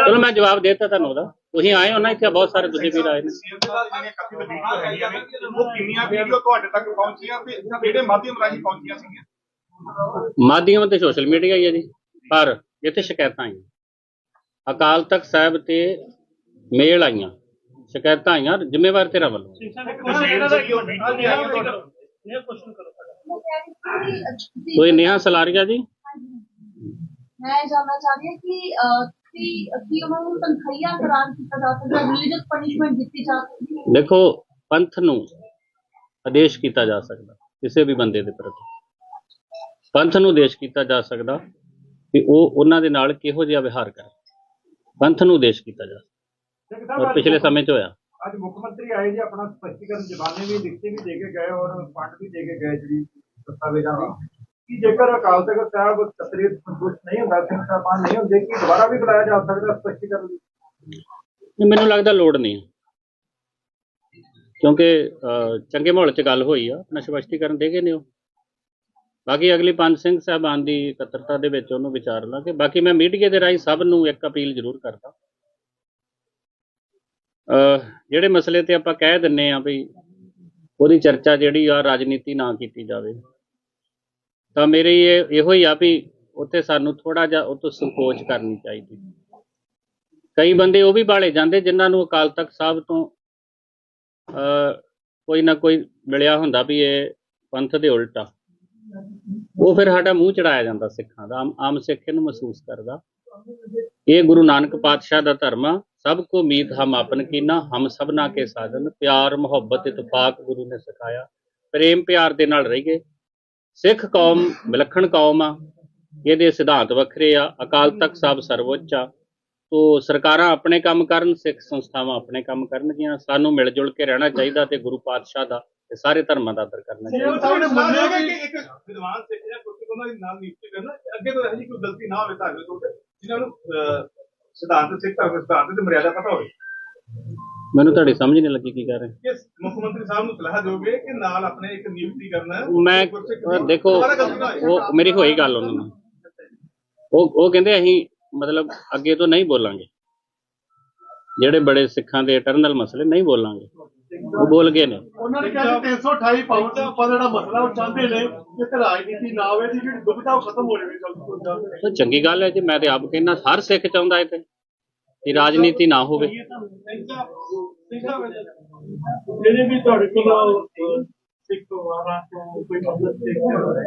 ਚਲੋ ਮੈਂ ਜਵਾਬ ਦੇ ਦਿੱਤਾ ਤੁਹਾਨੂੰ ਉਹਦਾ। ਤੁਸੀਂ ਆਏ ਹੋ ਨਾ ਇੱਥੇ ਬਹੁਤ ਸਾਰੇ ਤੁਸੀਂ ਵੀ ਆਏ ਨੇ। ਸੀਐਮ ਦੇ ਨਾਲ ਜਿਹੜੀਆਂ ਕਾਫੀ ਵੀਡੀਓ ਹੈਗੀਆਂ ਨੇ ਉਹ ਕਿੰਨੀਆਂ ਵੀਡੀਓ ਤੁਹਾਡੇ ਤੱਕ ਪਹੁੰਚੀਆਂ ਤੇ ਕਿਹੜੇ ਮਾਧਿਅਮ ਰਾਹੀਂ ਪਹੁੰਚੀਆਂ ਸੀਗੀਆਂ ਮਾਧਿਅਮ ਤੇ ਸੋਸ਼ਲ ਮੀਡੀਆ ਹੀ ਹੈ ਜੀ ਪਰ ਇੱਥੇ ਸ਼ਿਕਾਇਤਾਂ ਆਈਆਂ। ਅਕਾਲ ਤਖਤ ਸਾਹਿਬ ਤੇ ਮੇਲ ਆਈਆਂ ਸ਼ਿਕਾਇਤਾਂ ਆਈਆਂ ਜ਼ਿੰਮੇਵਾਰ ਤੇਰਾ ਵੱਲੋਂ। ਇਹਨਾਂ ਦਾ ਵੀਡੀਓ ਕੋਈ ਨੇਹਾ ਸਲਾਰੀਆ ਜੀ? ਮੈਂ ਜਾਨਣਾ ਚਾਹ ਰਹੀ ਹਾਂ ਕਿ ਅਹ, ਕਿ ਕੀ ਉਹਨਾਂ ਨੂੰ ਤਨਖਾਹੀਆ ਕਰਾਰ ਕੀਤਾ ਜਾ ਸਕਦਾ ਰਿਲੀਜੀਅਸ ਪਨਿਸ਼ਮੈਂਟ ਦਿੱਤੀ ਜਾ ਸਕਦੀ ਹੈ? ਦੇਖੋ ਪੰਥ ਨੂੰ ਆਦੇਸ਼ ਕੀਤਾ ਜਾ ਸਕਦਾ ਕਿਸੇ ਵੀ ਬੰਦੇ ਦੇ ਪ੍ਰਤੀ। ਪੰਥ ਨੂੰ ਆਦੇਸ਼ ਕੀਤਾ ਜਾ ਸਕਦਾ ਕਿ ਉਹ ਉਹਨਾਂ ਦੇ ਨਾਲ ਕਿਹੋ ਜਿਹਾ ਵਿਹਾਰ ਕਰੇ। ਪੰਥ ਨੂੰ ਆਦੇਸ਼ ਕੀਤਾ ਜਾ ਸਕਦਾ। ਔਰ ਪਿਛਲੇ ਸਮੇਂ 'ਚ ਹੋਇਆ। ਅੱਜ ਮੁੱਖ ਮੰਤਰੀ ਆਏ ਜੀ, ਆਪਣਾ ਸਪਸ਼ਟੀਕਰਨ ਜ਼ਬਾਨੇ ਵੀ, ਲਿਖਤੀ ਵੀ ਦੇ ਕੇ ਗਏ ਔਰ ਫੰਡ ਵੀ ਦੇ ਕੇ ਗਏ ਜਿਹੜੀ ਦਸਤਾਵੇਜ਼ਾਂ ਦੀ। ਕਿ ਜੇਕਰ ਅਕਾਲ ਤਖਤ ਸਾਹਿਬ ਤਸਰੀਰ ਸੰਤੁਸ਼ਟ ਨਹੀਂ ਹੁੰਦਾ ਸਿੰਘ ਸਾਹਿਬਾਨ ਨਹੀਂ ਹੁੰਦੇ, ਕਿ ਦੁਬਾਰਾ ਵੀ ਬੁਲਾਇਆ ਜਾ ਸਕਦਾ ਸਪਸ਼ਟੀਕਰਨ ਲਈ? ਮੈਨੂੰ ਲੱਗਦਾ ਲੋੜ ਨਹੀਂ ਕਿਉਂਕਿ ਚੰਗੇ ਮਾਹੌਲ 'ਚ ਗੱਲ ਹੋਈ ਆ ਆਪਣਾ ਸਪਸ਼ਟੀਕਰਨ ਦੇ ਗਏ ਨੇ ਉਹ। ਬਾਕੀ ਅਗਲੀ ਪੰਜ ਸਿੰਘ ਸਾਹਿਬਾਨ ਦੀ ਇਕੱਤਰਤਾ ਦੇ ਵਿੱਚ ਉਹਨੂੰ ਵਿਚਾਰ ਲਾਂਗੇ ਬਾਕੀ ਮੈਂ ਮੀਡੀਆ ਦੇ ਰਾਹੀਂ ਸਭ ਨੂੰ ਇੱਕ ਅਪੀਲ ਜ਼ਰੂਰ ਕਰਦਾ। ਜਿਹੜੇ ਮਸਲੇ ਤੇ ਆਪਾਂ ਕਹਿ ਦਿੰਨੇ ਆ ਵੀ ਉਹਦੀ ਚਰਚਾ ਜਿਹੜੀ ਆ ਰਾਜਨੀਤੀ ਨਾ ਕੀਤੀ ਜਾਵੇ। ਤਾਂ ਮੇਰੀ ਇਹ ਇਹੋ ਹੀ ਆ ਵੀ ਉੱਥੇ ਸਾਨੂੰ ਥੋੜਾ ਜਿਹਾ ਉਹ ਤੋਂ ਸੰਕੋਚ ਕਰਨੀ ਚਾਹੀਦੀ। ਕਈ ਬੰਦੇ ਉਹ ਵੀ ਬਾਲੇ ਜਾਂਦੇ ਜਿਨ੍ਹਾਂ ਨੂੰ ਅਕਾਲ ਤਖਤ ਸਾਹਿਬ ਤੋਂ ਅਹ, ਕੋਈ ਨਾ ਕੋਈ ਮਿਲਿਆ ਹੁੰਦਾ ਵੀ ਇਹ ਪੰਥ ਦੇ ਉਲਟ ਆ। ਉਹ ਫਿਰ ਸਾਡਾ ਮੂੰਹ ਚੜਾਇਆ ਜਾਂਦਾ ਸਿੱਖਾਂ ਦਾ ਆਮ ਆਮ ਸਿੱਖ ਇਹਨੂੰ ਮਹਿਸੂਸ ਕਰਦਾ। ਇਹ ਗੁਰੂ ਨਾਨਕ ਪਾਤਸ਼ਾਹ ਦਾ ਧਰਮ ਆ। ਸਭ ਕੋ ਮੀਤ ਹਮ ਆਪਨ ਕੀਨਾ ਹਮ ਸਭਨਾ ਕੇ ਸਾਜਨ ਪਿਆਰ ਮੁਹੱਬਤ ਇਤਫਾਕ ਗੁਰੂ ਨੇ ਸਿਖਾਇਆ। ਪ੍ਰੇਮ ਪਿਆਰ ਦੇ ਨਾਲ ਰਹੀਏ। ਸਿੱਖ ਕੌਮ ਵਿਲੱਖਣ ਕੌਮ ਆ। ਇਹਦੇ ਸਿਧਾਂਤ ਵੱਖਰੇ ਆ। ਅਕਾਲ ਤਖਤ ਸਾਹਿਬ ਸਰਵਉੱਚ ਆ। ਤੋ ਸਰਕਾਰਾਂ ਆਪਣੇ ਕੰਮ ਕਰਨ ਸਿੱਖ ਸੰਸਥਾਵਾਂ ਆਪਣੇ ਕੰਮ ਕਰਨਗੀਆਂ। ਸਾਨੂੰ ਮਿਲ ਜੁਲ ਕੇ ਰਹਿਣਾ ਚਾਹੀਦਾ ਤੇ ਗੁਰੂ ਪਾਤਸ਼ਾਹ ਦਾ ਤੇ ਸਾਰੇ ਧਰਮਾਂ ਦਾ ਆਦਰ ਕਰਨਾ ਚਾਹੀਦਾ। ਸਾਹਿਬ ਨੇ ਮੰਨਿਆ ਕਿ ਇੱਕ ਵਿਦਵਾਨ ਸਿੱਖ ਜਾਂ ਕੋਈ ਉਹਨਾਂ ਦੇ ਨਾਲ ਨਿਯੁਕਤੀ ਕਰਨਾ ਅੱਗੇ ਤੋਂ ਇਹੋ ਜਿਹੀ ਕੋਈ ਗਲਤੀ ਨਾ ਹੋਵੇ ਤੁਹਾਡੇ ਤੋਂ ਤੇ ਜਿਨ੍ਹਾਂ ਨੂੰ ਅਹ, ਸਿਧਾਂਤ ਸਿੱਖ ਧਰਮ ਦੇ ਸਿਧਾਂਤ ਮਰਿਆਦਾ ਪਤਾ ਹੋਵੇ। ਮੈਨੂੰ ਤੁਹਾਡੀ ਸਮਝ ਨਹੀਂ ਲੱਗੀ ਕੀ ਕਹਿ ਰਹੇ ਕਿ ਮੁੱਖ ਮੰਤਰੀ ਸਾਹਿਬ ਨੂੰ ਸਲਾਹ ਦਿਓਗੇ ਕਿ ਨਾਲ ਆਪਣੇ ਇੱਕ ਨਿਯੁਕਤੀ ਕਰਨਾ ਮੈਂ ਦੇਖੋ ਨਾ। ਉਹ ਮੇਰੀ ਹੋਈ ਗੱਲ ਉਹਨਾਂ ਨਾਲ। ਉਹ ਉਹ ਕਹਿੰਦੇ ਅਸੀਂ ਮਤਲਬ ਅੱਗੇ ਤੋਂ ਨਹੀਂ ਬੋਲਾਂਗੇ। ਜਿਹੜੇ ਬੜੇ ਸਿੱਖਾਂ ਦੇ ਇਟਰਨਲ ਮਸਲੇ ਨਹੀਂ ਬੋਲਾਂਗੇ। ਉਹ ਬੋਲ ਗਏ ਨੇ। ਉਹਨਾਂ ਨੇ ਕਿਹਾ ਕਿ 328 ਪਾਉਂਡ ਦਾ ਆਪਾਂ ਜਿਹੜਾ ਮਸਲਾ ਉਹ ਚਾਹੁੰਦੇ ਨੇ ਕਿ ਤੇ ਰਾਜਨੀਤੀ ਨਾ ਹੋਵੇ ਦੀ ਜਿਹੜੀ ਦੁਬਿਧਾ ਉਹ ਖਤਮ ਹੋ ਜਾਵੇ ਜਲਦੀ ਤੋਂ ਜਲਦ ਤਾਂ ਚੰਗੀ ਗੱਲ ਹੈ ਜੀ ਮੈਂ ਤੇ ਆਪ ਕਹਿੰਦਾ ਹਰ ਸਿੱਖ ਚਾਹੁੰਦਾ ਹੈ ਤੇ ਕਿ ਰਾਜਨੀਤੀ ਨਾ ਹੋਵੇ। ਜਿਹੜੇ ਵੀ ਤੁਹਾਡੇ ਕੋਲ ਸਿੱਖ ਵਾਰਾਂ ਤੋਂ ਕੋਈ ਮਦਦ ਸਿੱਖ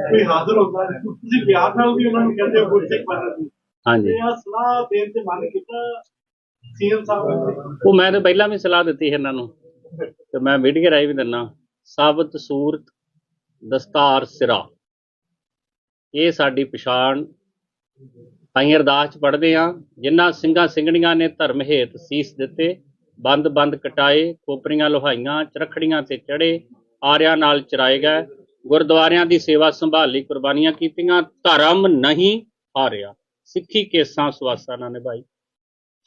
ਕੋਈ ਹਾਜ਼ਰ ਹੁੰਦਾ ਤੁਸੀਂ ਪਿਆਰ ਨਾਲ ਵੀ ਉਹਨਾਂ ਨੂੰ ਕਹਿੰਦੇ ਹੋ ਕੋਈ ਸਿੱਖ ਵਾਰਾਂ ਦੀ ਹਾਂਜੀ। ਤੇ ਆ ਸਲਾਹ ਦੇਣ ਤੇ ਮਨ ਕੀਤਾ ਸੀਐਮ ਸਾਹਿਬ ਨੇ। ਉਹ ਮੈਂ ਤਾਂ ਪਹਿਲਾਂ ਵੀ ਸਲਾਹ ਦਿੱਤੀ ਇਹਨਾਂ ਨੂੰ। ਤੇ ਮੈਂ ਮੀਡੀਆ ਰਾਹੀਂ ਵੀ ਦਿੰਦਾ ਸਾਬਤ ਸੂਰਤ, ਦਸਤਾਰ ਸਿਰਾ। ਇਹ ਸਾਡੀ ਪਛਾਣ। ਅਸੀਂ ਅਰਦਾਸ ਚ ਪੜ੍ਹਦੇ ਹਾਂ ਜਿਨ੍ਹਾਂ ਸਿੰਘਾਂ ਸਿੰਘਣੀਆਂ ਨੇ ਧਰਮ ਹੇਤ ਸੀਸ ਦਿੱਤੇ, ਬੰਦ ਬੰਦ ਕਟਾਏ, ਖੋਪਰੀਆਂ ਲੋਹਾਈਆਂ, ਚਰਖੜੀਆਂ ਤੇ ਚੜੇ ਆਰਿਆਂ ਨਾਲ ਚਰਾਏ ਗਏ, ਗੁਰਦੁਆਰਿਆਂ ਦੀ ਸੇਵਾ ਸੰਭਾਲੀ, ਕੁਰਬਾਨੀਆਂ ਕੀਤੀਆਂ, ਧਰਮ ਨਹੀਂ ਹਾਰਿਆ। ਸਿੱਖੀ ਕੇਸਾਂ ਸਵਾਸਾਂ ਨਾਲ ਨਿਭਾਈ।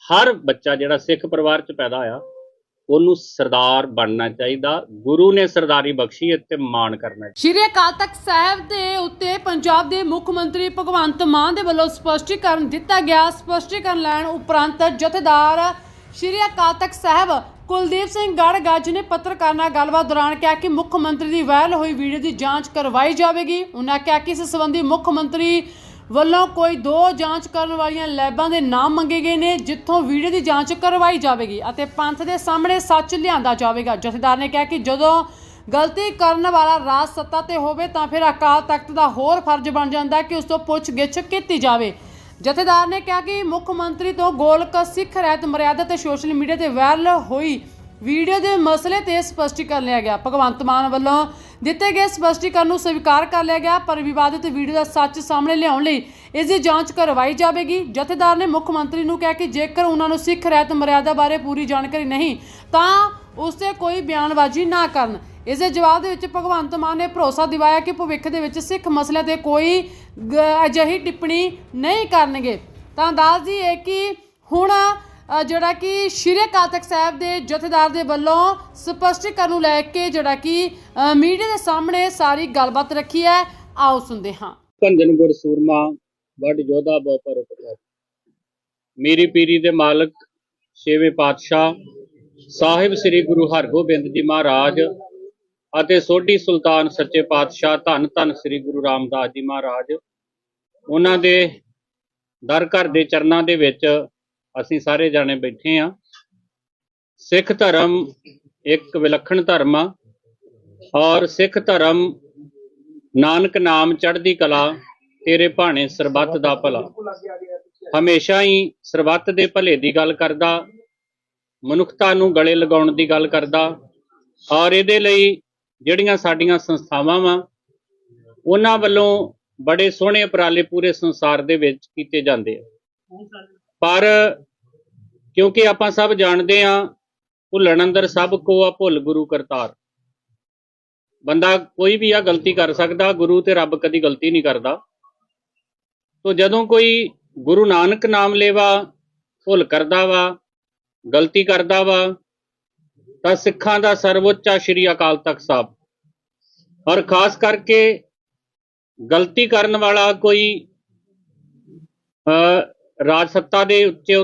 ਹਰ ਬੱਚਾ ਜਿਹੜਾ ਸਿੱਖ ਪਰਿਵਾਰ ਚ ਪੈਦਾ ਹੋਇਆ ਉਹਨੂੰ ਸਰਦਾਰ ਬਣਨਾ ਚਾਹੀਦਾ। ਗੁਰੂ ਨੇ ਸਰਦਾਰੀ ਬਖਸ਼ੀ ਹੈ ਮਾਣ ਕਰਨਾ ਸ਼੍ਰੀ ਅਕਾਲ ਤਖਤ ਸਾਹਿਬ ਦੇ ਉੱਤੇ ਪੰਜਾਬ ਦੇ ਮੁੱਖ ਮੰਤਰੀ ਭਗਵੰਤ ਮਾਨ ਦੇ ਵੱਲੋਂ ਸਪਸ਼ਟੀਕਰਨ ਦਿੱਤਾ ਗਿਆ। ਸਪਸ਼ਟੀਕਰਨ ਲੈਣ ਉਪਰੰਤ ਜਥੇਦਾਰ ਸ਼੍ਰੀ ਅਕਾਲ ਤਖਤ ਸਾਹਿਬ ਕੁਲਦੀਪ ਸਿੰਘ ਗੜਗੱਜ ਨੇ ਪੱਤਰਕਾਰਾਂ ਨਾਲ ਗੱਲਬਾਤ ਦੌਰਾਨ ਕਿਹਾ ਕਿ ਮੁੱਖ ਮੰਤਰੀ ਦੀ ਵਾਇਰਲ ਹੋਈ ਵੀਡੀਓ ਦੀ ਜਾਂਚ ਕਰਵਾਈ ਜਾਵੇਗੀ, ਉਹਨਾਂ ਕਿਹਾ ਕਿ ਇਸ ਸੰਬੰਧੀ ਮੁੱਖ ਮੰਤਰੀ ਵੱਲੋਂ ਕੋਈ ਦੋ ਜਾਂਚ ਕਰਨ ਵਾਲੀਆਂ ਲੈਬਾਂ ਦੇ ਨਾਮ ਮੰਗੇ ਗਏ ਨੇ, ਜਿੱਥੋਂ ਵੀਡੀਓ ਦੀ ਜਾਂਚ ਕਰਵਾਈ ਜਾਵੇਗੀ ਅਤੇ ਪੰਥ ਦੇ ਸਾਹਮਣੇ ਸੱਚ ਲਿਆਂਦਾ ਜਾਵੇਗਾ। ਜਥੇਦਾਰ ਨੇ ਕਿਹਾ ਕਿ ਜਦੋਂ ਗਲਤੀ ਕਰਨ ਵਾਲਾ ਰਾਜ ਸੱਤਾ ਤੇ ਹੋਵੇ ਤਾਂ ਫਿਰ ਅਕਾਲ ਤਖਤ ਦਾ ਹੋਰ ਫਰਜ਼ ਬਣ ਜਾਂਦਾ ਕਿ ਉਸ ਤੋਂ ਪੁੱਛਗਿੱਛ ਕੀਤੀ ਜਾਵੇ। ਜਥੇਦਾਰ ਨੇ ਕਿਹਾ ਕਿ ਮੁੱਖ ਮੰਤਰੀ ਤੋਂ ਗੋਲਕ ਸਿੱਖ ਰਹਿਤ ਮਰਿਆਦਾ ਤੇ ਸੋਸ਼ਲ ਮੀਡੀਆ ਤੇ ਵਾਇਰਲ ਹੋਈ ਵੀਡੀਓ ਦੇ ਮਸਲੇ ਤੇ ਸਪਸ਼ਟੀਕਰਨ ਲਿਆ ਗਿਆ। ਭਗਵੰਤ ਮਾਨ ਵੱਲੋਂ ਦਿੱਤੇ ਗਏ ਸਪਸ਼ਟੀਕਰਨ ਨੂੰ ਸਵੀਕਾਰ ਕਰ ਲਿਆ ਗਿਆ, ਪਰ ਵਿਵਾਦਿਤ ਵੀਡੀਓ ਦਾ ਸੱਚ ਸਾਹਮਣੇ ਲਿਆਉਣ ਲਈ ਇਸ ਦੀ ਜਾਂਚ ਕਰਵਾਈ ਜਾਵੇਗੀ। ਜਥੇਦਾਰ ਨੇ ਮੁੱਖ ਮੰਤਰੀ ਨੂੰ ਕਿਹਾ ਕਿ ਜੇਕਰ ਉਹਨਾਂ ਨੂੰ ਸਿੱਖ ਰਹਿਤ ਮਰਿਆਦਾ ਬਾਰੇ ਪੂਰੀ ਜਾਣਕਾਰੀ ਨਹੀਂ, ਤਾਂ ਉਸ ਤੇ ਕੋਈ ਬਿਆਨਬਾਜ਼ੀ ਨਾ ਕਰਨ। ਇਸ ਦੇ ਜਵਾਬ ਦੇ ਵਿੱਚ ਭਗਵੰਤ ਮਾਨ ਨੇ ਭਰੋਸਾ ਦਿਵਾਇਆ ਕਿ ਭਵਿੱਖ ਦੇ ਵਿੱਚ ਸਿੱਖ ਮਸਲੇ ਤੇ ਕੋਈ ਅਜਿਹੀ ਟਿੱਪਣੀ ਨਹੀਂ ਕਰਨਗੇ। ਤਾਂ ਦੱਸ ਦਈਏ ਕਿ ਹੁਣ ਜਿਹੜਾ ਕਿ ਸ਼੍ਰੀ ਅਕਾਲ ਤਖਤ ਸਾਹਿਬ ਦੇ ਜਥੇਦਾਰ ਦੇ ਵੱਲੋਂ ਸਪਸ਼ਟੀਕਰਨ ਨੂੰ ਲੈ ਕੇ ਜਿਹੜਾ ਕਿ ਮੀਡੀਆ ਦੇ ਸਾਹਮਣੇ ਸਾਰੀ ਗੱਲਬਾਤ ਰੱਖੀ ਹੈ। ਆਓ ਸੁਣਦੇ ਹਾਂ। ਭੰਜਨ ਗੁਰ ਸੂਰਮਾ ਵੱਡ ਜੋਧਾ ਬਹੁ ਉਪਕਾਰ ਮੇਰੀ ਪੀਰੀ ਦੇ ਮਾਲਕ, ਛੇਵੇਂ ਪਾਤਸ਼ਾਹ, ਸਾਹਿਬ ਸ੍ਰੀ ਗੁਰੂ ਹਰਗੋਬਿੰਦ ਜੀ ਮਹਾਰਾਜ ਅਤੇ ਸੋਢੀ ਸੁਲਤਾਨ ਸੱਚੇ ਪਾਤਸ਼ਾਹ ਧੰਨ ਧੰਨ ਸ੍ਰੀ ਗੁਰੂ ਰਾਮਦਾਸ ਜੀ ਮਹਾਰਾਜ, ਉਹਨਾਂ ਦੇ ਦਰ ਘਰ ਦੇ ਚਰਨਾਂ ਦੇ ਵਿੱਚ ਅਸੀਂ ਸਾਰੇ ਜਾਣੇ ਬੈਠੇ ਆ ਸਿੱਖ ਧਰਮ ਇੱਕ ਵਿਲੱਖਣ ਧਰਮ ਆ ਔਰ ਸਿੱਖ ਧਰਮ ਨਾਨਕ ਨਾਮ ਚੜ੍ਹਦੀ ਕਲਾ ਤੇਰੇ ਭਾਣੇ ਸਰਬੱਤ ਦਾ ਭਲਾ। ਹਮੇਸ਼ਾ ਹੀ ਸਰਬੱਤ ਦੇ ਭਲੇ ਦੀ ਗੱਲ ਕਰਦਾ, ਮਨੁੱਖਤਾ ਨੂੰ ਗਲੇ ਲਗਾਉਣ ਦੀ ਗੱਲ ਕਰਦਾ ਔਰ ਇਹਦੇ ਲਈ ਜਿਹੜੀਆਂ ਸਾਡੀਆਂ ਸੰਸਥਾਵਾਂ ਵਾ, ਉਹਨਾਂ ਵੱਲੋਂ ਬੜੇ ਸੋਹਣੇ ਉਪਰਾਲੇ ਪੂਰੇ ਸੰਸਾਰ ਦੇ ਵਿੱਚ ਕੀਤੇ ਜਾਂਦੇ ਆ। ਪਰ ਕਿਉਂਕਿ ਆਪਾਂ ਸਭ ਜਾਣਦੇ ਆ ਭੁੱਲਣ ਅੰਦਰ ਸਭ ਕੋ ਆ ਭੁੱਲ ਗੁਰੂ ਕਰਤਾਰ। ਬੰਦਾ ਕੋਈ ਵੀ ਆ ਗਲਤੀ ਕਰ ਸਕਦਾ, ਗੁਰੂ ਤੇ ਰੱਬ ਕਦੀ ਗਲਤੀ ਨਹੀਂ ਕਰਦਾ। ਤੋ ਜਦੋਂ ਕੋਈ ਗੁਰੂ ਨਾਨਕ ਨਾਮ ਲੇਵਾ, ਭੁੱਲ ਕਰਦਾ ਵਾ, ਗਲਤੀ ਕਰਦਾ ਵਾ, ਤਾਂ ਸਿੱਖਾਂ ਦਾ ਸਰਵਉੱਚ ਸ਼੍ਰੀ ਅਕਾਲ ਤਖਤ ਸਾਹਿਬ। ਔਰ ਖਾਸ ਕਰਕੇ ਗਲਤੀ ਕਰਨ ਵਾਲਾ ਕੋਈ ਅ ਰਾਜ ਸੱਤਾ ਦੇ ਉੱਚੇ